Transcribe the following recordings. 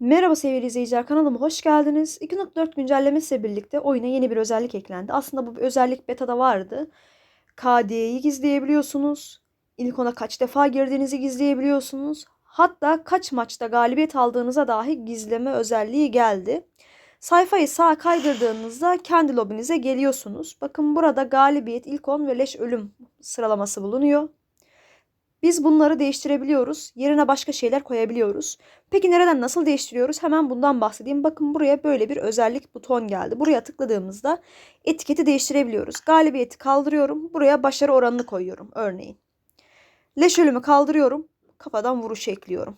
Merhaba sevgili izleyiciler kanalıma hoş geldiniz. 2.4 güncellemesiyle birlikte oyuna yeni bir özellik eklendi. Aslında bu bir özellik beta'da vardı. KD'yi gizleyebiliyorsunuz. İlk ona kaç defa girdiğinizi gizleyebiliyorsunuz. Hatta kaç maçta galibiyet aldığınıza dahi gizleme özelliği geldi. Sayfayı sağa kaydırdığınızda kendi lobinize geliyorsunuz. Bakın burada galibiyet, ilk 10 ve leş ölüm sıralaması bulunuyor. Biz bunları değiştirebiliyoruz. Yerine başka şeyler koyabiliyoruz. Peki nereden nasıl değiştiriyoruz? Hemen bundan bahsedeyim. Bakın buraya böyle bir özellik buton geldi. Buraya tıkladığımızda etiketi değiştirebiliyoruz. Galibiyeti kaldırıyorum. Buraya başarı oranını koyuyorum örneğin. Leş ölümü kaldırıyorum. Kafadan vuruş ekliyorum.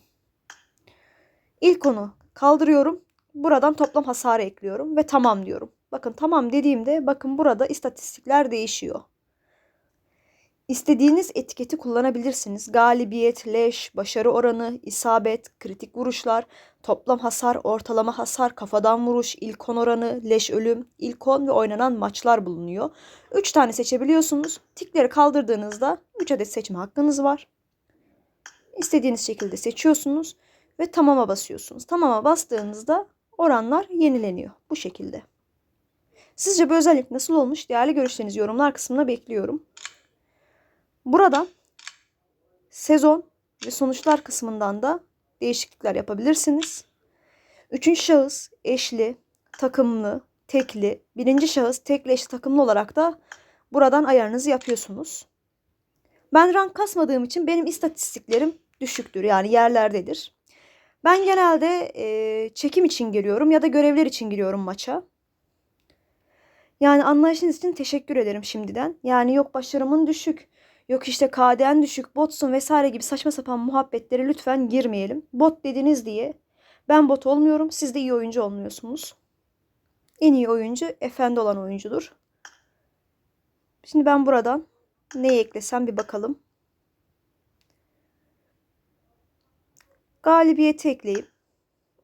İlk onu kaldırıyorum. Buradan toplam hasarı ekliyorum ve tamam diyorum. Bakın tamam dediğimde bakın burada istatistikler değişiyor. İstediğiniz etiketi kullanabilirsiniz. Galibiyet, leş, başarı oranı, isabet, kritik vuruşlar, toplam hasar, ortalama hasar, kafadan vuruş, ilk on oranı, leş ölüm, ilk on ve oynanan maçlar bulunuyor. 3 tane seçebiliyorsunuz. Tikleri kaldırdığınızda 3 adet seçme hakkınız var. İstediğiniz şekilde seçiyorsunuz ve tamama basıyorsunuz. Tamama bastığınızda oranlar yenileniyor bu şekilde. Sizce bu özellik nasıl olmuş? Değerli görüşlerinizi yorumlar kısmına bekliyorum. Buradan sezon ve sonuçlar kısmından da değişiklikler yapabilirsiniz. Üçüncü şahıs eşli, takımlı, tekli, birinci şahıs tekli eşli takımlı olarak da buradan ayarınızı yapıyorsunuz. Ben rank kasmadığım için benim istatistiklerim düşüktür yani yerlerdedir. Ben genelde e, çekim için giriyorum ya da görevler için giriyorum maça. Yani anlayışınız için teşekkür ederim şimdiden. Yani yok başarımın düşük, yok işte KD'n düşük, botsun vesaire gibi saçma sapan muhabbetlere lütfen girmeyelim. Bot dediniz diye ben bot olmuyorum, siz de iyi oyuncu olmuyorsunuz. En iyi oyuncu efendi olan oyuncudur. Şimdi ben buradan neyi eklesem bir bakalım. Galibiyeti ekleyeyim.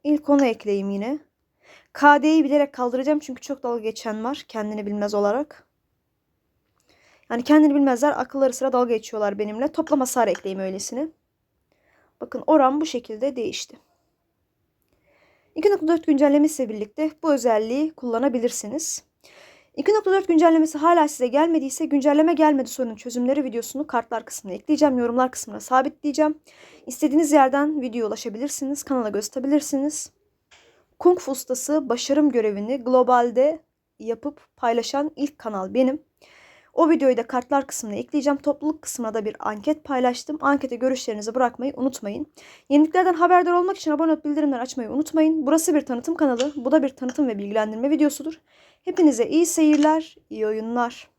İlk onu ekleyeyim yine. KD'yi bilerek kaldıracağım çünkü çok dalga geçen var kendini bilmez olarak. Yani kendini bilmezler akılları sıra dalga geçiyorlar benimle. Toplam hasar ekleyeyim öylesine. Bakın oran bu şekilde değişti. 2.4 güncellemesiyle birlikte bu özelliği kullanabilirsiniz. 2.4 güncellemesi hala size gelmediyse güncelleme gelmedi sorunun çözümleri videosunu kartlar kısmına ekleyeceğim. Yorumlar kısmına sabitleyeceğim. İstediğiniz yerden video ulaşabilirsiniz. Kanala gösterebilirsiniz. Kung Fu ustası başarım görevini globalde yapıp paylaşan ilk kanal benim. O videoyu da kartlar kısmına ekleyeceğim. Topluluk kısmına da bir anket paylaştım. Ankete görüşlerinizi bırakmayı unutmayın. Yeniliklerden haberdar olmak için abone olup bildirimleri açmayı unutmayın. Burası bir tanıtım kanalı. Bu da bir tanıtım ve bilgilendirme videosudur. Hepinize iyi seyirler, iyi oyunlar.